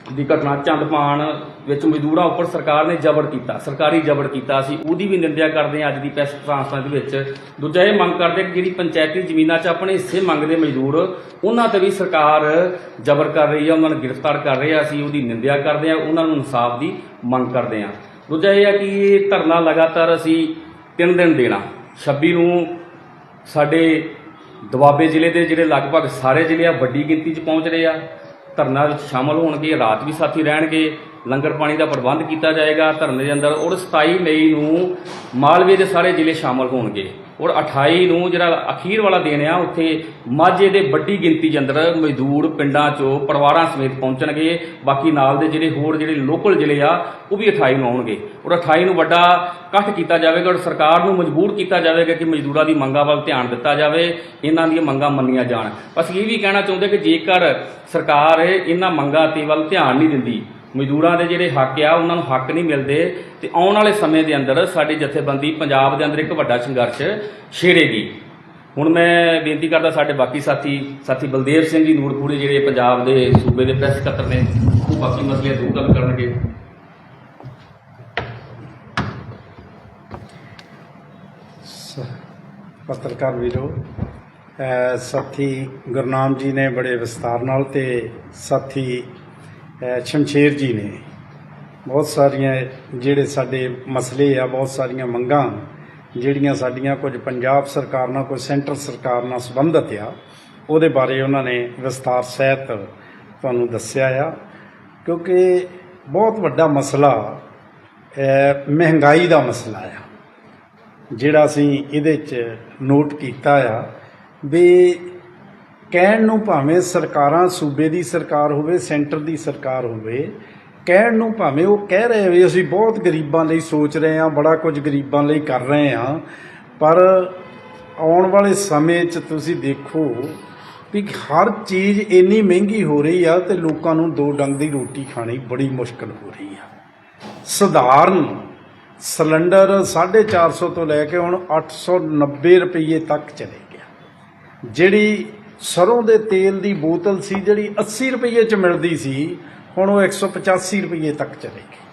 ਦੀ ਘਟਨਾ ਚੰਦਪਾਣ ਵਿੱਚ ਮਜ਼ਦੂਰਾਂ ਉੱਪਰ ਸਰਕਾਰ ਨੇ ਜ਼ਬਰ ਕੀਤਾ, ਸਰਕਾਰੀ ਜ਼ਬਰ ਕੀਤਾ ਸੀ। ਉਹਦੀ ਵੀ ਨਿੰਦਿਆ ਕਰਦੇ ਹਾਂ ਅੱਜ ਦੀ ਪ੍ਰੈਸ ਕਾਨਫਰੰਸ ਦੇ ਵਿੱਚ। ਦੂਜਾ ਇਹ ਮੰਗ ਕਰਦੇ ਕਿ ਜਿਹੜੀ ਪੰਚਾਇਤੀ ਜ਼ਮੀਨਾਂ 'ਚ ਆਪਣੇ ਹਿੱਸੇ ਮੰਗਦੇ ਮਜ਼ਦੂਰ, ਉਹਨਾਂ ਤੇ ਵੀ ਸਰਕਾਰ ਜ਼ਬਰ ਕਰ ਰਹੀ ਹੈ ਉਹਨਾਂ ਨੂੰ ਗ੍ਰਿਫਤਾਰ ਕਰ ਰਹੀ ਹੈ ਅਸੀਂ ਉਹਦੀ ਨਿੰਦਿਆ ਕਰਦੇ ਹਾਂ ਉਹਨਾਂ ਨੂੰ ਇਨਸਾਫ ਦੀ ਮੰਗ ਕਰਦੇ ਹਾਂ ਦੂਜਾ ਇਹ ਹੈ ਕਿ ਇਹ ਧਰਨਾ ਲਗਾਤਾਰ ਅਸੀਂ ਤਿੰਨ ਦਿਨ ਦੇਣਾ। 26 ਨੂੰ ਸਾਡੇ ਦੁਆਬੇ ਜ਼ਿਲ੍ਹੇ ਦੇ ਜਿਹੜੇ ਲਗਭਗ ਸਾਰੇ ਜ਼ਿਲ੍ਹੇ ਆ, ਵੱਡੀ ਗਿਣਤੀ 'ਚ ਪਹੁੰਚ ਰਹੇ ਆ। ਧਰਨਾ ਵਿੱਚ ਸ਼ਾਮਲ ਹੋਣਗੇ, ਰਾਤ ਵੀ ਸਾਥੀ ਰਹਿਣਗੇ, ਲੰਗਰ ਪਾਣੀ ਦਾ ਪ੍ਰਬੰਧ ਕੀਤਾ ਜਾਏਗਾ, ਧਰਨੇ ਦੇ ਅੰਦਰ, ਔਰ 27 ਮਈ ਨੂੰ ਮਾਲਵੇ ਦੇ ਸਾਰੇ ਜ਼ਿਲ੍ਹੇ ਸ਼ਾਮਲ ਹੋਣਗੇ। ਔਰ 28 ਨੂੰ ਜਿਹੜਾ ਅਖੀਰ ਵਾਲਾ ਦਿਨ ਆ, ਉੱਥੇ ਮਾਝੇ ਦੇ ਵੱਡੀ ਗਿਣਤੀ ਦੇ ਅੰਦਰ ਮਜ਼ਦੂਰ ਪਿੰਡਾਂ 'ਚੋਂ ਪਰਿਵਾਰਾਂ ਸਮੇਤ ਪਹੁੰਚਣਗੇ। ਬਾਕੀ ਨਾਲ ਦੇ ਜਿਹੜੇ ਹੋਰ ਜਿਹੜੇ ਲੋਕਲ ਜ਼ਿਲ੍ਹੇ ਆ, ਉਹ ਵੀ 28 ਨੂੰ ਆਉਣਗੇ। ਔਰ 28 ਨੂੰ ਵੱਡਾ ਇਕੱਠ ਕੀਤਾ ਜਾਵੇਗਾ ਔਰ ਸਰਕਾਰ ਨੂੰ ਮਜਬੂਰ ਕੀਤਾ ਜਾਵੇਗਾ ਕਿ ਮਜ਼ਦੂਰਾਂ ਦੀ ਮੰਗਾਂ ਵੱਲ ਧਿਆਨ ਦਿੱਤਾ ਜਾਵੇ, ਇਹਨਾਂ ਦੀਆਂ ਮੰਗਾਂ ਮੰਨੀਆਂ ਜਾਣ। ਬਸ ਇਹ ਵੀ ਕਹਿਣਾ ਚਾਹੁੰਦੇ ਕਿ ਜੇਕਰ ਸਰਕਾਰ ਇਹਨਾਂ ਮੰਗਾਂ ਤੇ ਵੱਲ ਧਿਆਨ ਨਹੀਂ ਦਿੰਦੀ ਮਜ਼ਦੂਰਾਂ ਦੇ ਜਿਹੜੇ ਹੱਕ ਆ, ਉਹਨਾਂ ਨੂੰ ਹੱਕ ਨਹੀਂ ਮਿਲਦੇ ਤੇ ਆਉਣ ਵਾਲੇ ਸਮੇਂ ਦੇ ਅੰਦਰ ਸਾਡੀ ਜਥੇਬੰਦੀ ਪੰਜਾਬ ਦੇ ਅੰਦਰ ਇੱਕ ਵੱਡਾ ਸੰਘਰਸ਼ ਛੇੜੇਗੀ। ਹੁਣ ਮੈਂ ਬੇਨਤੀ ਕਰਦਾ ਸਾਡੇ ਬਾਕੀ ਸਾਥੀ ਸਾਥੀ ਬਲਦੇਵ ਸਿੰਘ ਜੀ, ਨੂਰਪੁਰੇ ਜਿਹੜੇ ਪੰਜਾਬ ਦੇ ਸੂਬੇ ਦੇ ਪ੍ਰੈਸ ਸਕੱਤਰ ਨੇ, ਉਹ ਬਾਕੀ ਮਸਲੇ ਦੂਰ ਗੱਲ ਕਰਨਗੇ। ਪੱਤਰਕਾਰ ਵੀਰੋ ਸਾਥੀ ਗੁਰਨਾਮ ਜੀ ਨੇ ਬੜੇ ਵਿਸਤਾਰ ਨਾਲ ਤੇ ਸਾਥੀ ਸ਼ਮਸ਼ੇਰ ਜੀ ਨੇ। ਬਹੁਤ ਸਾਰੀਆਂ ਜਿਹੜੇ ਸਾਡੇ ਮਸਲੇ ਆ, ਬਹੁਤ ਸਾਰੀਆਂ ਮੰਗਾਂ ਜਿਹੜੀਆਂ ਸਾਡੀਆਂ ਕੁਝ ਪੰਜਾਬ ਸਰਕਾਰ ਨਾਲ, ਕੁਝ ਸੈਂਟਰ ਸਰਕਾਰ ਨਾਲ ਸੰਬੰਧਿਤ ਆ, ਉਹਦੇ ਬਾਰੇ ਉਹਨਾਂ ਨੇ ਵਿਸਤਾਰ ਸਹਿਤ ਤੁਹਾਨੂੰ ਦੱਸਿਆ ਆ। ਕਿਉਂਕਿ ਬਹੁਤ ਵੱਡਾ ਮਸਲਾ ਮਹਿੰਗਾਈ ਦਾ ਮਸਲਾ ਆ, ਜਿਹੜਾ ਅਸੀਂ ਇਹਦੇ 'ਚ ਨੋਟ ਕੀਤਾ ਆ ਵੀ ਕਹਿਣ ਨੂੰ ਭਾਵੇਂ ਸਰਕਾਰਾਂ ਸੂਬੇ ਦੀ ਸਰਕਾਰ ਹੋਵੇ, ਸੈਂਟਰ ਦੀ ਸਰਕਾਰ ਹੋਵੇ, ਕਹਿਣ ਨੂੰ ਭਾਵੇਂ ਉਹ ਕਹਿ ਰਹੇ ਵੀ ਅਸੀਂ ਬਹੁਤ ਗਰੀਬਾਂ ਲਈ ਸੋਚ ਰਹੇ ਹਾਂ, ਬੜਾ ਕੁਝ ਗਰੀਬਾਂ ਲਈ ਕਰ ਰਹੇ ਹਾਂ, ਪਰ ਆਉਣ ਵਾਲੇ ਸਮੇਂ 'ਚ ਤੁਸੀਂ ਦੇਖੋ ਵੀ ਹਰ ਚੀਜ਼ ਇੰਨੀ ਮਹਿੰਗੀ ਹੋ ਰਹੀ ਆ ਤੇ ਲੋਕਾਂ ਨੂੰ ਦੋ ਡੰਗ ਦੀ ਰੋਟੀ ਖਾਣੀ ਬੜੀ ਮੁਸ਼ਕਲ ਹੋ ਰਹੀ ਆ। ਸਧਾਰਨ ਸਿਲੰਡਰ 450 ਤੋਂ ਲੈ ਕੇ ਹੁਣ 890 ਰੁਪਏ ਤੱਕ ਚਲੇ ਗਿਆ। ਜਿਹੜੀ ਸਰੋਂ ਦੇ ਤੇਲ ਦੀ ਬੋਤਲ ਸੀ ਜਿਹੜੀ 80 ਰੁਪਏ ਚ ਮਿਲਦੀ ਸੀ, ਹੁਣ ਉਹ 185 ਰੁਪਏ ਤੱਕ ਚਲੇ ਗਈ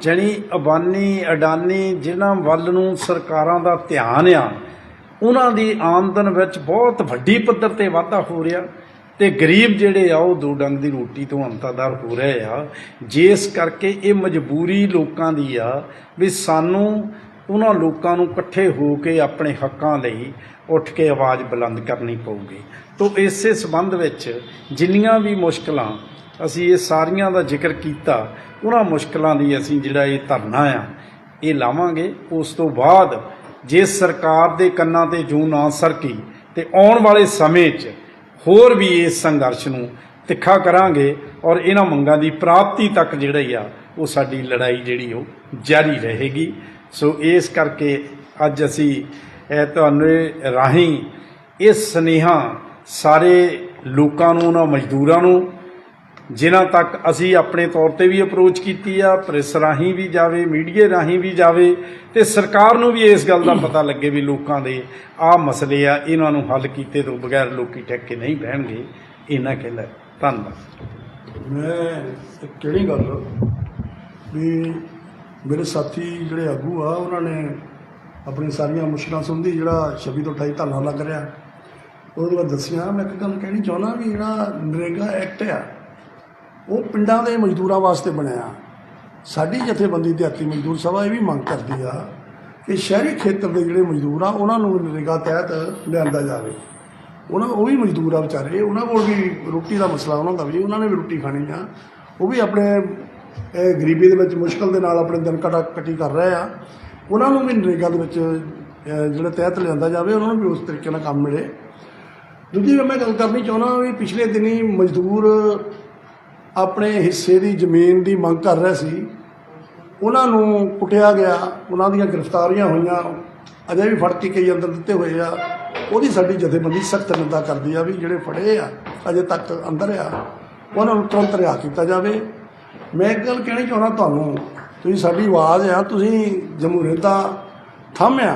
ਜਣੀ ਅਬਾਨੀ, ਅਡਾਨੀ ਜਿਨ੍ਹਾਂ ਵੱਲ ਨੂੰ ਸਰਕਾਰਾਂ ਦਾ ਧਿਆਨ ਆ, ਉਹਨਾਂ ਦੀ ਆਮਦਨ ਵਿੱਚ ਬਹੁਤ ਵੱਡੀ ਪੱਧਰ ਤੇ ਵਾਧਾ ਹੋ ਰਿਹਾ ਤੇ ਗਰੀਬ ਜਿਹੜੇ ਆ, ਉਹ ਦੋ ਡੰਗ ਦੀ ਰੋਟੀ ਤੋਂ ਅੰਤਾਦਾਰ ਹੋ ਰਹੇ ਆ। ਜਿਸ ਕਰਕੇ ਇਹ ਮਜਬੂਰੀ ਲੋਕਾਂ ਦੀ ਆ ਵੀ ਸਾਨੂੰ ਉਹਨਾਂ ਲੋਕਾਂ ਨੂੰ ਇਕੱਠੇ ਹੋ ਕੇ ਆਪਣੇ ਹੱਕਾਂ ਲਈ ਉੱਠ ਕੇ ਆਵਾਜ਼ ਬੁਲੰਦ ਕਰਨੀ ਪਊਗੀ। ਤੋਂ ਇਸੇ ਸੰਬੰਧ ਵਿੱਚ ਜਿੰਨੀਆਂ ਵੀ ਮੁਸ਼ਕਲਾਂ ਅਸੀਂ ਇਹ ਸਾਰੀਆਂ ਦਾ ਜ਼ਿਕਰ ਕੀਤਾ, ਉਹਨਾਂ ਮੁਸ਼ਕਲਾਂ ਦੀ ਅਸੀਂ ਜਿਹੜਾ ਇਹ ਧਰਨਾ ਆ, ਇਹ ਲਾਵਾਂਗੇ। ਉਸ ਤੋਂ ਬਾਅਦ ਜੇ ਸਰਕਾਰ ਦੇ ਕੰਨਾਂ ਤੇ ਜੂ ਨਾ ਸਰਕੀ ਤੇ ਆਉਣ ਵਾਲੇ ਸਮੇਂ 'ਚ ਹੋਰ ਵੀ ਇਸ ਸੰਘਰਸ਼ ਨੂੰ ਤਿੱਖਾ ਕਰਾਂਗੇ ਔਰ ਇਹਨਾਂ ਮੰਗਾਂ ਦੀ ਪ੍ਰਾਪਤੀ ਤੱਕ ਜਿਹੜੀ ਆ, ਉਹ ਸਾਡੀ ਲੜਾਈ ਜਿਹੜੀ ਉਹ ਜਾਰੀ ਰਹੇਗੀ। ਸੋ ਇਸ ਕਰਕੇ ਅੱਜ ਅਸੀਂ ਤੁਹਾਨੂੰ ਰਾਹੀਂ ਇਹ ਸੁਨੇਹਾ ਸਾਰੇ ਲੋਕਾਂ ਨੂੰ, ਉਹਨਾਂ ਮਜ਼ਦੂਰਾਂ ਨੂੰ, ਜਿਨ੍ਹਾਂ ਤੱਕ ਅਸੀਂ ਆਪਣੇ ਤੌਰ ਤੇ ਵੀ ਅਪਰੋਚ ਕੀਤੀ ਆ ਪ੍ਰੈਸ ਰਾਹੀਂ ਵੀ ਜਾਵੇ ਮੀਡੀਆ ਰਾਹੀਂ ਵੀ ਜਾਵੇ, ਤੇ ਸਰਕਾਰ ਨੂੰ ਵੀ ਇਸ ਗੱਲ ਦਾ ਪਤਾ ਲੱਗੇ ਵੀ ਲੋਕਾਂ ਦੇ ਆਹ ਮਸਲੇ ਆ, ਇਹਨਾਂ ਨੂੰ ਹੱਲ ਕੀਤੇ ਤੋਂ ਬਗੈਰ ਲੋਕੀ ਟੱਕੇ ਨਹੀਂ ਬਹਿਣਗੇ ਇਹਨਾਂ ਕਹਿੰਦਾ ਧੰਨਵਾਦ। ਮੈਂ ਕਿਹੜੀ ਗੱਲ ਵੀ ਮੇਰੇ ਸਾਥੀ ਜਿਹੜੇ ਆਗੂ ਆ, ਉਹਨਾਂ ਨੇ ਆਪਣੀ ਸਾਰੀਆਂ ਮੁਸ਼ਕਲਾਂ ਸੰਬੰਧੀ ਜਿਹੜਾ 26 ਤੋਂ 28 ਧਰਨਾ ਲੱਗ ਰਿਹਾ। ਉਹਦੇ ਬਾਅਦ ਦੱਸਿਆ, ਮੈਂ ਇੱਕ ਗੱਲ ਕਹਿਣੀ ਚਾਹੁੰਦਾ ਵੀ ਜਿਹੜਾ ਨਰੇਗਾ ਐਕਟ ਆ, ਉਹ ਪਿੰਡਾਂ ਦੇ ਮਜ਼ਦੂਰਾਂ ਵਾਸਤੇ ਬਣਿਆ। ਸਾਡੀ ਜਥੇਬੰਦੀ ਦਿਹਾਤੀ ਮਜ਼ਦੂਰ ਸਭਾ ਇਹ ਵੀ ਮੰਗ ਕਰਦੀ ਆ ਕਿ ਸ਼ਹਿਰੀ ਖੇਤਰ ਦੇ ਜਿਹੜੇ ਮਜ਼ਦੂਰ ਆ, ਉਹਨਾਂ ਨੂੰ ਨਰੇਗਾ ਤਹਿਤ ਲਿਆਂਦਾ ਜਾਵੇ। ਉਹਨਾਂ, ਉਹ ਵੀ ਮਜ਼ਦੂਰ ਆ ਵਿਚਾਰੇ, ਉਹਨਾਂ ਕੋਲ ਵੀ ਰੋਟੀ ਦਾ ਮਸਲਾ ਉਹਨਾਂ ਦਾ ਵੀ, ਉਹਨਾਂ ਨੇ ਵੀ ਰੋਟੀ ਖਾਣੀ ਆ। ਉਹ ਵੀ ਆਪਣੇ ਗਰੀਬੀ ਦੇ ਵਿੱਚ ਮੁਸ਼ਕਲ ਦੇ ਨਾਲ ਆਪਣੇ ਦਿਨ ਕਟਾ ਕਟੀ ਕਰ ਰਹੇ ਆ। ਉਹਨਾਂ ਨੂੰ ਵੀ ਨਰੇਗਾ ਦੇ ਵਿੱਚ ਜਿਹੜੇ ਤਹਿਤ ਲਿਆਂਦਾ ਜਾਵੇ, ਉਹਨਾਂ ਨੂੰ ਵੀ ਉਸ ਤਰੀਕੇ ਨਾਲ ਕੰਮ ਮਿਲੇ। ਦੂਜੀ ਮੈਂ ਗੱਲ ਕਰਨੀ ਚਾਹੁੰਦਾ ਵੀ ਪਿਛਲੇ ਦਿਨੀ ਮਜ਼ਦੂਰ ਆਪਣੇ ਹਿੱਸੇ ਦੀ ਜ਼ਮੀਨ ਦੀ ਮੰਗ ਕਰ ਰਿਹਾ ਸੀ। ਉਹਨਾਂ ਨੂੰ ਕੁੱਟਿਆ ਗਿਆ, ਉਹਨਾਂ ਦੀਆਂ ਗ੍ਰਿਫਤਾਰੀਆਂ ਹੋਈਆਂ, ਅਜੇ ਵੀ ਫੜ ਕੇ ਕਈ ਅੰਦਰ ਦਿੱਤੇ ਹੋਏ ਆ। ਉਹਦੀ ਸਾਡੀ ਜਥੇਬੰਦੀ ਸਖਤ ਨਿੰਦਾ ਕਰਦੀ ਆ ਵੀ ਜਿਹੜੇ ਫੜੇ ਆ, ਅਜੇ ਤੱਕ ਅੰਦਰ ਆ, ਉਹਨਾਂ ਨੂੰ ਤੁਰੰਤ ਰਿਹਾ ਕੀਤਾ ਜਾਵੇ। ਮੈਂ ਇੱਕ ਗੱਲ ਕਹਿਣੀ ਚਾਹੁੰਦਾ ਤੁਹਾਨੂੰ, ਤੁਸੀਂ ਸਾਡੀ ਆਵਾਜ਼ ਆ, ਤੁਸੀਂ ਜਮਹੂਰੀਅਤ ਦਾ ਥੰਮ ਆ।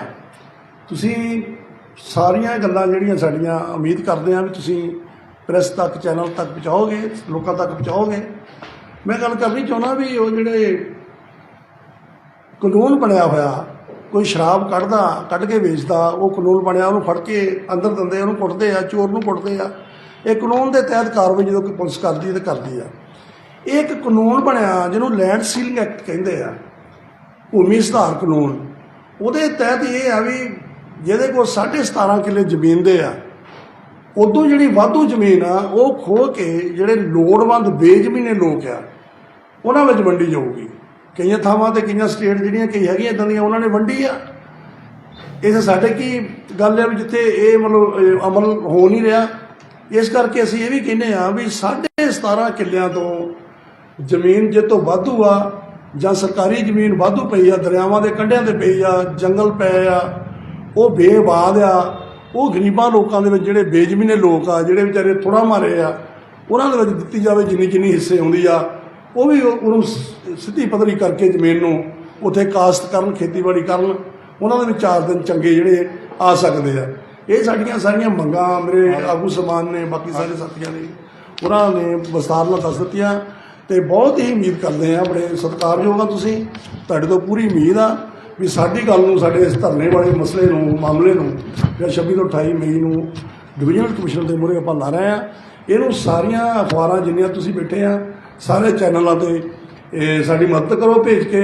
ਤੁਸੀਂ ਸਾਰੀਆਂ ਗੱਲਾਂ ਜਿਹੜੀਆਂ ਸਾਡੀਆਂ ਉਮੀਦ ਕਰਦੇ ਹਾਂ ਵੀ ਤੁਸੀਂ ਪ੍ਰੈਸ ਤੱਕ, ਚੈਨਲ ਤੱਕ ਪਹੁੰਚਾਓਗੇ, ਲੋਕਾਂ ਤੱਕ ਪਹੁੰਚਾਓਗੇ। ਮੈਂ ਗੱਲ ਕਰਨੀ ਚਾਹੁੰਦਾ ਵੀ ਉਹ ਜਿਹੜੇ ਕਾਨੂੰਨ ਬਣਿਆ ਹੋਇਆ, ਕੋਈ ਸ਼ਰਾਬ ਕੱਢਦਾ, ਕੱਢ ਕੇ ਵੇਚਦਾ, ਉਹ ਕਾਨੂੰਨ ਬਣਿਆ, ਉਹਨੂੰ ਫੜ ਕੇ ਅੰਦਰ ਦਿੰਦੇ ਉਹਨੂੰ ਕੁੱਟਦੇ ਆ, ਚੋਰ ਨੂੰ ਕੁੱਟਦੇ ਆ। ਇਹ ਕਾਨੂੰਨ ਦੇ ਤਹਿਤ ਕਾਰਵਾਈ ਜਦੋਂ ਕੋਈ ਪੁਲਿਸ ਕਰਦੀ ਹੈ, ਤੇ ਕਰਦੀ ਆ। ਇਹ ਇੱਕ ਕਾਨੂੰਨ ਬਣਿਆ, ਜਿਹਨੂੰ ਲੈਂਡ ਸੀਲਿੰਗ ਐਕਟ ਕਹਿੰਦੇ ਆ। ਭੂਮੀ ਸੁਧਾਰ ਕਾਨੂੰਨ। ਉਹਦੇ ਤਹਿਤ ਇਹ ਆ ਵੀ ਜਿਹਦੇ ਕੋਲ 17.5 ਕਿੱਲੇ ਜ਼ਮੀਨ ਦੇ ਆ, ਉਦੋਂ ਜਿਹੜੀ ਵਾਧੂ ਜ਼ਮੀਨ ਆ, ਉਹ ਖੋਹ ਕੇ ਜਿਹੜੇ ਲੋੜਵੰਦ ਬੇਜ਼ਮੀਨੇ ਲੋਕ ਆ, ਉਹਨਾਂ ਵਿੱਚ ਵੰਡੀ ਜਾਊਗੀ। ਕਈਆਂ ਥਾਵਾਂ ਤੇ ਕਈਆਂ ਸਟੇਟ ਜਿਹੜੀਆਂ ਕਈ ਹੈਗੀਆਂ ਇਦਾਂ ਦੀਆਂ, ਉਹਨਾਂ ਨੇ ਵੰਡੀ ਆ। ਇਹ ਸਾਡੇ ਕੀ ਗੱਲ ਹੈ ਵੀ ਜਿੱਥੇ ਇਹ ਮਤਲਬ ਅਮਲ ਹੋ ਨਹੀਂ ਰਿਹਾ। ਇਸ ਕਰਕੇ ਅਸੀਂ ਇਹ ਵੀ ਕਹਿੰਦੇ ਆ ਵੀ 17.5 ਕਿੱਲਿਆਂ ਤੋਂ ਜ਼ਮੀਨ ਜੇ ਤੋਂ ਵਾਧੂ ਆ ਜਾਂ ਸਰਕਾਰੀ ਜ਼ਮੀਨ ਵਾਧੂ ਪਈ ਆ ਦਰਿਆਵਾਂ ਦੇ ਕੰਢਿਆਂ ਤੇ ਪਈ ਆ ਜੰਗਲ ਪਏ ਆ ਉਹ ਬੇਬਾਦ ਆ ਉਹ ਗਰੀਬਾਂ ਲੋਕਾਂ ਦੇ ਵਿੱਚ ਜਿਹੜੇ ਬੇਜ਼ਮੀਨੇ ਲੋਕ ਆ ਜਿਹੜੇ ਵਿਚਾਰੇ ਥੋੜਾ ਮਾਰੇ ਆ ਉਹਨਾਂ ਦੇ ਵਿੱਚ ਦਿੱਤੀ ਜਾਵੇ ਜਿੰਨੀ ਜਿੰਨੀ ਹਿੱਸੇ ਆਉਂਦੀ ਆ ਉਹ ਵੀ ਉਹ- ਉਹਨੂੰ ਸਿੱਧੀ ਪੱਧਰੀ ਕਰਕੇ ਜ਼ਮੀਨ ਨੂੰ ਉੱਥੇ ਕਾਸ਼ਤ ਕਰਨ ਖੇਤੀਬਾੜੀ ਕਰਨ ਉਹਨਾਂ ਦੇ ਵੀ ਚਾਰ ਦਿਨ ਚੰਗੇ ਜਿਹੜੇ ਆ ਸਕਦੇ ਆ। ਇਹ ਸਾਡੀਆਂ ਸਾਰੀਆਂ ਮੰਗਾਂ ਮੇਰੇ ਆਗੂ ਸਮਾਨ ਨੇ ਬਾਕੀ ਸਾਰੇ ਸਾਥੀਆਂ ਨੇ ਉਹਨਾਂ ਨੇ ਵਿਸਤਾਰ ਨਾਲ ਦੱਸ ਦਿੱਤੀਆਂ। ਤੇ ਬਹੁਤ ਹੀ ਉਮੀਦ ਕਰਦੇ ਆ ਬੜੇ ਸਤਿਕਾਰਯੋਗ ਆ ਤੁਸੀਂ ਤੁਹਾਡੇ ਤੋਂ ਪੂਰੀ ਉਮੀਦ ਆ ਵੀ ਸਾਡੀ ਗੱਲ ਨੂੰ ਸਾਡੇ ਇਸ ਧਰਨੇ ਵਾਲੇ ਮਸਲੇ ਨੂੰ ਮਾਮਲੇ ਨੂੰ ਜਿਹੜਾ 26 ਤੋਂ 28 ਮਈ ਨੂੰ ਡਿਵੀਜ਼ਨਲ ਕਮਿਸ਼ਨ ਦੇ ਮੂਹਰੇ ਆਪਾਂ ਲਾ ਰਹੇ ਆ ਇਹਨੂੰ ਸਾਰੀਆਂ ਅਖਬਾਰਾਂ ਜਿੰਨੀਆਂ ਤੁਸੀਂ ਬੈਠੇ ਆ ਸਾਰੇ ਚੈਨਲਾਂ ਤੇ ਇਹ ਸਾਡੀ ਮਦਦ ਕਰੋ ਭੇਜ ਕੇ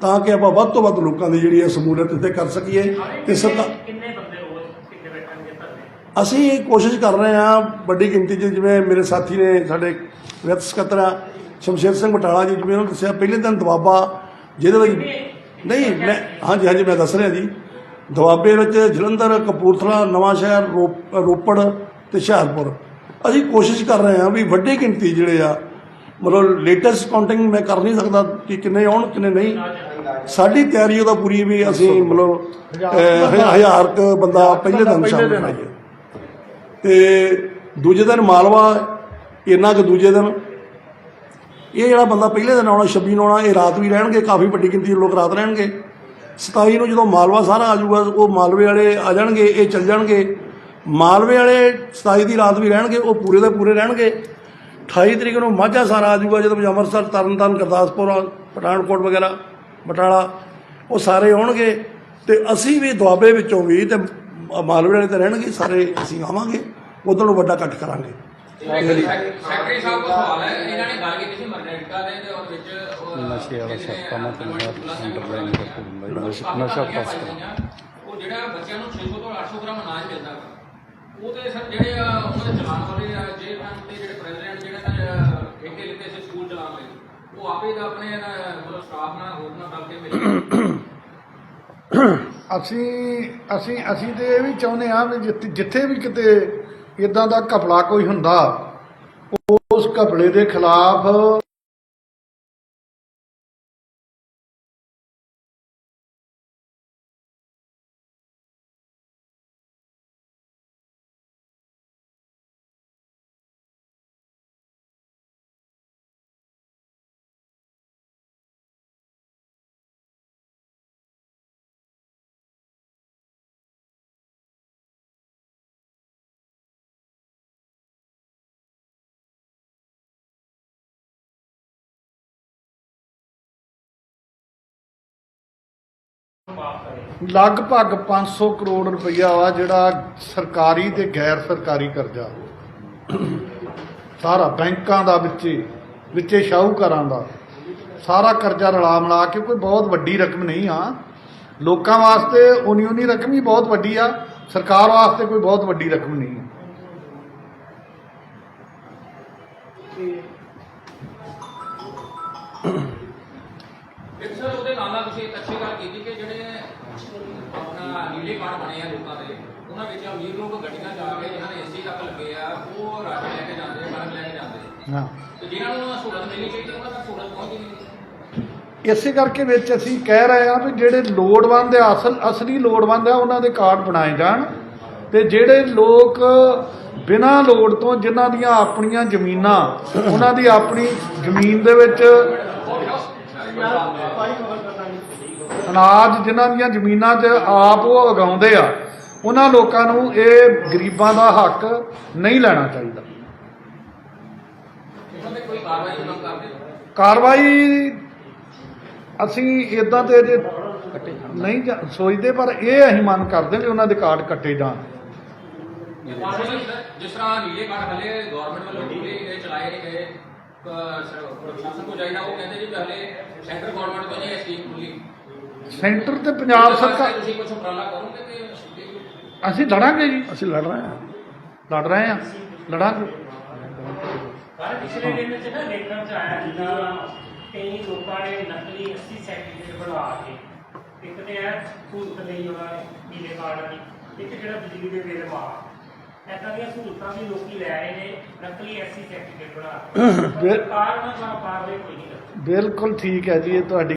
ਤਾਂ ਕਿ ਆਪਾਂ ਵੱਧ ਤੋਂ ਵੱਧ ਲੋਕਾਂ ਦੀ ਜਿਹੜੀ ਹੈ ਸਮੂਲੀਅਤ ਇੱਥੇ ਕਰ ਸਕੀਏ ਤੇ ਸਰਕਾਰ ਕਿੰਨੇ ਬੰਦੇ ਰੋਜ਼ ਕਿੰਨੇ ਬੈਠਣਗੇ ਧਰਨੇ? ਅਸੀਂ ਕੋਸ਼ਿਸ਼ ਕਰ ਰਹੇ ਹਾਂ ਵੱਡੀ ਗਿਣਤੀ 'ਚ ਜਿਵੇਂ ਮੇਰੇ ਸਾਥੀ ਨੇ ਸਾਡੇ ਵਿੱਤ ਸਕੱਤਰ ਸ਼ਮਸ਼ੇਰ ਸਿੰਘ ਬਟਾਲਾ ਜੀ ਜਿਵੇਂ ਉਹਨਾਂ ਦੱਸਿਆ ਪਹਿਲੇ ਦਿਨ ਦਵਾਬਾ ਜਿਹਦੇ ਵਿੱਚ ਨਹੀਂ ਮੈਂ ਹਾਂਜੀ ਹਾਂਜੀ ਮੈਂ ਦੱਸ ਰਿਹਾ ਜੀ। ਦਵਾਬੇ ਵਿੱਚ ਜਲੰਧਰ ਕਪੂਰਥਲਾ ਨਵਾਂ ਸ਼ਹਿਰ ਰੋ- ਰੋਪੜ ਤੇ ਹੁਸ਼ਿਆਰਪੁਰ। ਅਸੀਂ ਕੋਸ਼ਿਸ਼ ਕਰ ਰਹੇ ਹਾਂ ਵੀ ਵੱਡੀ ਗਿਣਤੀ ਜਿਹੜੇ ਆ ਮਤਲਬ ਲੇਟੈਸਟ ਕਾਊਂਟਿੰਗ ਮੈਂ ਕਰ ਨਹੀਂ ਸਕਦਾ ਕਿ ਕਿੰਨੇ ਆਉਣ ਕਿੰਨੇ ਨਹੀਂ। ਸਾਡੀ ਤਿਆਰੀ ਉਹਦਾ ਪੂਰੀ ਵੀ ਅਸੀਂ ਮਤਲਬ ਹਜ਼ਾਰ ਕੁ ਬੰਦਾ ਪਹਿਲੇ ਦਿਨ ਸ਼ਾਮਲ ਕਰਾਈਏ। ਤੇ ਦੂਜੇ ਦਿਨ ਮਾਲਵਾ ਇੰਨਾ ਕੁ ਦੂਜੇ ਦਿਨ। ਇਹ ਜਿਹੜਾ ਬੰਦਾ ਪਹਿਲੇ ਦਿਨ ਆਉਣਾ 26 ਨੂੰ ਆਉਣਾ, ਇਹ ਰਾਤ ਵੀ ਰਹਿਣਗੇ, ਕਾਫੀ ਵੱਡੀ ਗਿਣਤੀ ਦੇ ਲੋਕ ਰਾਤ ਰਹਿਣਗੇ। 27 ਨੂੰ ਜਦੋਂ ਮਾਲਵਾ ਸਾਰਾ ਆ ਜਾਊਗਾ, ਉਹ ਮਾਲਵੇ ਵਾਲੇ ਆ ਜਾਣਗੇ, ਇਹ ਚੱਲ ਜਾਣਗੇ। ਮਾਲਵੇ ਵਾਲੇ 27 ਦੀ ਰਾਤ ਵੀ ਰਹਿਣਗੇ, ਉਹ ਪੂਰੇ ਦੇ ਪੂਰੇ ਰਹਿਣਗੇ। 28 ਤਰੀਕ ਨੂੰ ਮਾਝਾ ਸਾਰਾ ਆ ਜਾਊਗਾ, ਜਦੋਂ ਅੰਮ੍ਰਿਤਸਰ, ਤਰਨਤਾਰਨ, ਗੁਰਦਾਸਪੁਰ, ਪਠਾਨਕੋਟ ਵਗੈਰਾ, ਬਟਾਲਾ, ਉਹ ਸਾਰੇ ਆਉਣਗੇ। ਤੇ ਅਸੀਂ ਵੀ ਦੁਆਬੇ ਵਿੱਚੋਂ ਵੀ ਤੇ ਮਾਲਵੇ ਵਾਲੇ ਤੇ ਰਹਿਣਗੇ, ਸਾਰੇ ਅਸੀਂ ਆਵਾਂਗੇ ਉਦੋਂ ਨੂੰ ਵੱਡਾ ਇਕੱਠ ਕਰਾਂਗੇ। ਸੈਕਟਰੀ ਸਾਹਿਬ ਦਾ ਸਵਾਲ ਹੈ ਇਹਨਾਂ ਨੇ ਗੱਲ ਕੀਤੀ ਸੀ ਮਰਨੈਟਾ ਦੇ ਤੇ ਉਹਦੇ ਵਿੱਚ ਉਹ ਨਸ਼ੇ ਵਾਲਾ ਨਸ਼ਾ- ਨਸ਼ਾ ਪਾਸ। ਉਹ ਜਿਹੜਾ ਬੱਚਿਆਂ ਨੂੰ 600 ਤੋਂ 800 ਗ੍ਰਾਮ ਅਨਾਜ ਮਿਲਦਾ ਵਾ। ਉਹ ਤੇ ਸਰ ਜਿਹੜੇ ਆ ਉਹਨਾਂ ਦੇ ਚਲਾਨ ਵਾਲੇ ਆ ਜੇ ਤੇ ਜਿਹੜੇ ਪ੍ਰੈਜ਼ੀਡੈਂਟ ਜਿਹੜੇ ਤਾਂ ਠੇਕੇ ਲਿੱਤੇ ਸੀ ਸਕੂਲ ਚਲਾਉਣ ਲਈ ਉਹ ਆਪੇ ਦਾ ਆਪਣੇ ਅਹ, ਮਤਲਬ ਸਟਾਫ ਨਾਲ ਹੋਰ ਨਾਲ ਰਲ ਕੇ ਮਿਲ ਅਸੀਂ ਅਸੀਂ ਅਸੀਂ ਤੇ ਇਹ ਵੀ ਚਾਹੁੰਦੇ ਹਾਂ ਵੀ ਜਿੱਥੇ ਵੀ ਕਿਤੇ ਇਦਾਂ ਦਾ ਘਪਲਾ ਕੋਈ ਹੁੰਦਾ ਉਸ ਘਪਲੇ ਦੇ ਖਿਲਾਫ ਲਗਭਗ 500 ਕਰੋੜ ਰੁਪਈਆ ਵਾ ਜਿਹੜਾ ਸਰਕਾਰੀ ਤੇ ਗੈਰ ਸਰਕਾਰੀ ਕਰਜ਼ਾ। ਸਾਰਾ ਬੈਂਕਾਂ ਦਾ ਵਿੱਚੇ ਵਿੱਚੇ ਸ਼ਾਹੂਕਾਰਾਂ ਦਾ। ਸਾਰਾ ਕਰਜ਼ਾ ਰਲਾ ਮਿਲਾ ਕੇ ਕੋਈ ਬਹੁਤ ਵੱਡੀ ਰਕਮ ਨਹੀਂ ਆ। ਲੋਕਾਂ ਵਾਸਤੇ ਉਨੀ ਉਨੀ ਰਕਮ ਹੀ ਬਹੁਤ ਵੱਡੀ ਆ। ਸਰਕਾਰ ਵਾਸਤੇ ਕੋਈ ਬਹੁਤ ਵੱਡੀ ਰਕਮ ਨਹੀਂ ਆ। ਇੱਕ ਸਰ ਉਹਦੇ ਨਾਲ ਨਾਲ ਤੁਸੀਂ ਇੱਕ ਅੱਛੀ ਗੱਲ ਕੀਤੀ ਕਿ ਜਿਹੜੇ ਆਪਣਾ ਨੀਲੇ ਕਾਰਡ ਬਣੇ ਆ ਲੋਕਾਂ ਦੇ ਉਹਨਾਂ ਵਿੱਚ ਅਮੀਰ ਲੋਕ ਗੱਡੀਆਂ ਜਾ ਕੇ ਜਿਹਨਾਂ ਨੇ ਏਸੀ ਤੱਕ ਲੱਗੇ ਆ ਉਹ ਰਾਸ਼ਨ ਲੈ ਕੇ ਜਾਂਦੇ ਕਣਕ ਲੈ ਕੇ ਜਾਂਦੇ। ਹਾਂ। ਤੇ ਜਿਨ੍ਹਾਂ ਨੂੰ ਸਹੂਲਤ ਮਿਲਣੀ ਚਾਹੀਦੀ ਉਹਨਾਂ ਤੱਕ ਸਹੂਲਤ ਪਹੁੰਚਦੀ ਨਹੀਂ। ਇਸੇ ਕਰਕੇ ਵਿੱਚ ਅਸੀਂ ਕਹਿ ਰਹੇ ਹਾਂ ਵੀ ਜਿਹੜੇ ਲੋੜਵੰਦ ਆ ਅਸਲ ਅਸਲੀ ਲੋੜਵੰਦ ਆ ਉਹਨਾਂ ਦੇ ਕਾਰਡ ਬਣਾਏ ਜਾਣ। ਤੇ ਜਿਹੜੇ ਲੋਕ ਬਿਨਾਂ ਲੋੜ ਤੋਂ ਜਿਨ੍ਹਾਂ ਦੀਆਂ ਆਪਣੀਆਂ ਜ਼ਮੀਨਾਂ ਉਹਨਾਂ ਦੀ ਆਪਣੀ ਜ਼ਮੀਨ ਦੇ ਵਿੱਚ ਅਨਾਜ ਜਿਨ੍ਹਾਂ ਦੀਆਂ ਜ਼ਮੀਨਾਂ 'ਚ ਆਪ ਉਹ ਉਗਾਉਂਦੇ ਆ, ਉਹਨਾਂ ਲੋਕਾਂ ਨੂੰ ਇਹ ਗਰੀਬਾਂ ਦਾ ਹੱਕ ਨਹੀਂ ਲੈਣਾ ਚਾਹੀਦਾ। ਕਾਰਵਾਈ ਨਹੀਂ ਮੰਗ ਕਰਦੇ ਅਸੀਂ ਇਦਾਂ ਤੇ ਅਜੇ ਨਹੀਂ ਸੋਚਦੇ, ਪਰ ਇਹ ਅਸੀਂ ਮੰਨ ਕਰਦੇ ਵੀ ਉਹਨਾਂ ਦੇ ਕਾਰਡ ਕੱਟੇ ਜਾਣ। ਜਿਸ ਤਰ੍ਹਾਂ ਨੀਲੇ ਕਾਰਡ ਹਲੇ ਗਵਰਨਮੈਂਟ ਵੱਲੋਂ ਚਲਾਏ ਗਏ ਪ੍ਰਸ਼ਾਸਨ ਕੋ ਚਾਹੀਦਾ ਉਹ ਕਹਿੰਦੇ ਜੀ ਵੀ ਹਲੇ ਸੈਂਟਰ ਗਵਰਨਮੈਂਟ ਤੋਂ ਇਹ ਸਕੀਮ ਖੁੱਲੀ ਸੈਂਟਰ ਤੇ ਪੰਜਾਬ ਸਰਕਾਰ ਤੁਸੀਂ ਕੁਝ ਉਪਰਾਲਾ ਕਰੋਗੇ ਕਿ ਅਸੀਂ ਲੜਾਂਗੇ ਜੀ। ਅਸੀਂ ਲੜ ਰਹੇ ਹਾਂ। ਲੜ ਰਹੇ ਹਾਂ। ਲੜਾਂਗੇ। ਪਰ ਪਿਛਲੇ ਦਿਨ ਚ ਨਾ ਦੇਖਣ ਚ ਆਇਆ ਜਿੱਦਾਂ ਕਈ ਲੋਕਾਂ ਨੇ ਨਕਲੀ 80 ਸਰਟੀਫਿਕੇਟ ਬਣਾ ਕੇ ਇੱਕ ਤੇ ਹੈ ਸਹੂਲਤ ਲਈ ਉਹਨਾਂ ਨੇ ਨੀਲੇ ਕਾਰਡ ਦੀ ਇੱਕ ਜਿਹੜਾ ਬਿਜਲੀ ਦੇ ਬਿੱਲ ਮਾਫ। ਏਦਾਂ ਦੀਆਂ ਸਹੂਲਤਾਂ ਵੀ ਲੋਕੀ ਲੈ ਰਹੇ ਨੇ ਨਕਲੀ 80 ਸਰਟੀਫਿਕੇਟ ਬਣਾ ਕੇ ਬਿਲ- ਸਰਕਾਰ ਉਹਨਾਂ ਦਾ ਕਾਰਵਾਈ ਕੋਈ ਨਹੀਂ ਕਰਦੀ। ਬਿਲਕੁਲ ਠੀਕ ਹੈ ਜੀ ਇਹ ਤੁਹਾਡੀ